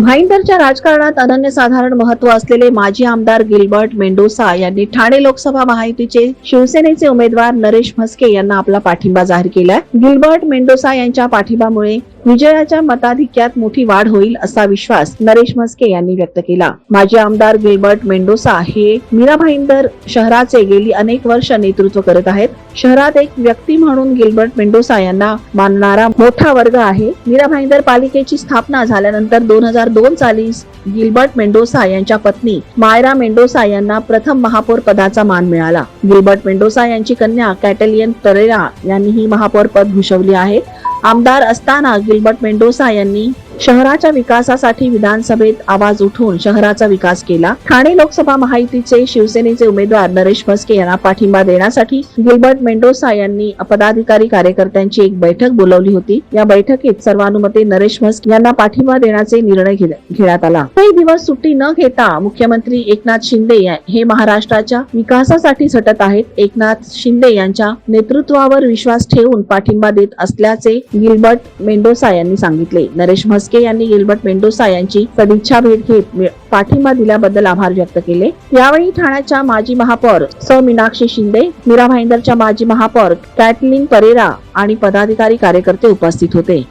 भाईंदरच्या राजकारणात अनन्यसाधारण महत्त्व असलेले माजी आमदार गिल्बर्ट मेंडोसा यांनी ठाणे लोकसभा महायुतीचे शिवसेनेचे उमेदवार नरेश म्हस्के यांना आपला पाठिंबा जाहीर केलाय. गिल्बर्ट मेंडोसा यांच्या पाठिंबामुळे विजयाच्या मताधिक्यात मोठी वाढ होईल असा विश्वास नरेश म्हस्के यांनी व्यक्त केला. माजी आमदार गिल्बर्ट मेंडोसा हे मीरा भाईंदर शहराचे गेली अनेक वर्ष नेतृत्व करत आहेत. शहरात एक व्यक्ती म्हणून गिल्बर्ट मेंडोसा यांना मानणारा मोठा वर्ग आहे. मीरा भाईंदर पालिकेची स्थापना झाल्यानंतर दोन हजार दोन साली गिल्बर्ट मेंडोसा यांच्या पत्नी मायरा मेंडोसा यांना प्रथम महापौर पदाचा मान मिळाला. गिल्बर्ट मेंडोसा यांची कन्या कॅटेलियन तरेरा यांनी ही महापौर पद भूषवली आहे. आमदार असताना गिल्बर्ट मेंडोसा यांनी शहराच्या विकासासाठी विधानसभेत आवाज उठवून शहराचा विकास केला. ठाणे लोकसभा महायुतीचे शिवसेनेचे उमेदवार नरेश म्हस्के यांना पाठिंबा देण्यासाठी गिल्बर्ट मेंडोसा यांनी पदाधिकारी कार्यकर्त्यांची एक बैठक बोलावली होती. या बैठकीत सर्वानुमते नरेश म्हस्के यांना पाठिंबा देण्याचे निर्णय घेण्यात आला. काही दिवस सुट्टी न घेता मुख्यमंत्री एकनाथ शिंदे या- हे महाराष्ट्राच्या विकासासाठी झटत आहेत. एकनाथ शिंदे यांच्या नेतृत्वावर विश्वास ठेवून पाठिंबा देत असल्याचे गिल्बर्ट मेंडोसा यांनी सांगितले. नरेश म्हस्के यांनी गिल्बर्ट मेंडोसा यांची सदिच्छा भेट घेत पाठिंबा दिल्याबद्दल आभार व्यक्त केले. यावेळी ठाण्याच्या माजी महापौर सौ मीनाक्षी शिंदे मीरा भाईंदरच्या माजी महापौर कॅटलिन परेरा आणि पदाधिकारी कार्यकर्ते उपस्थित होते.